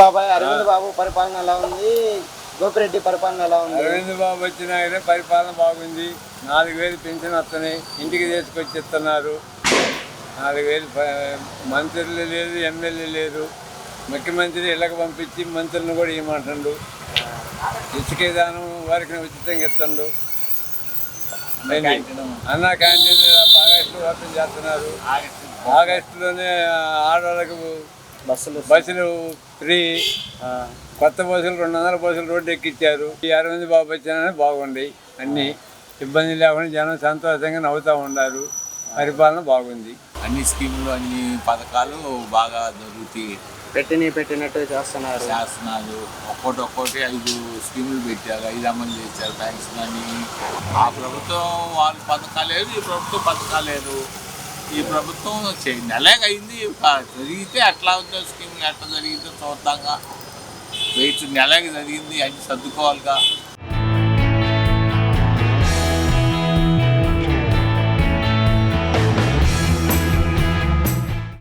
బాబాయ్ అరవింద్ బాబు పరిపాలన ఎలా ఉంది? గోపిరెడ్డి పరిపాలన ఎలా ఉంది? అరవింద్ బాబు వచ్చినాకనే పరిపాలన బాగుంది. నాలుగు వేలు పెన్షన్ వస్తున్నాయి. ఇంటికి తీసుకొచ్చి ఇస్తున్నారు. నాలుగు వేలు మంత్రులు లేదు ఎమ్మెల్యే లేదు ముఖ్యమంత్రి ఇళ్ళకి పంపించి మంత్రులను కూడా ఇవ్వమంటుండు. ఇసుక విధానం వారికి ఉచితంగా ఇస్తుండు. అన్న క్యాంటీన్ ఆగస్టు వర్తం చేస్తున్నారు. ఆగస్టులోనే ఆడవాళ్ళకు బస్సులు బస్సులు ఫ్రీ. కొత్త బస్సులు రెండు వందల బస్సులు రోడ్డు ఎక్కించారు ఈ అరవింద్ బాబు వచ్చినా బాగుంది. అన్ని ఇబ్బంది లేకుండా జనం సంతోషంగా నవ్వుతూ ఉన్నారు. పరిపాలన బాగుంది. అన్ని స్కీములు అన్ని పథకాలు బాగా జరుగుతాయి పెట్టిని పెట్టినట్టు చేస్తున్నారు. శాసనాలు ఒక్కోటి ఒక్కోటి ఐదు స్కీములు పెట్టారు. ఐదు అమలు చేశారు. పెన్షన్ అని ఆ ప్రభుత్వం వాళ్ళ పథకాలు లేదు ఈ ప్రభుత్వం పథకాలు లేదు. ఈ ప్రభుత్వం చేయండి నెలే అయింది జరిగితే ఎట్లా ఉందో స్కీమ్? ఎట్లా జరిగిందో చూద్దాంగా. వెయిట్ నెలకి జరిగింది అన్ని సర్దుకోవాలిగా.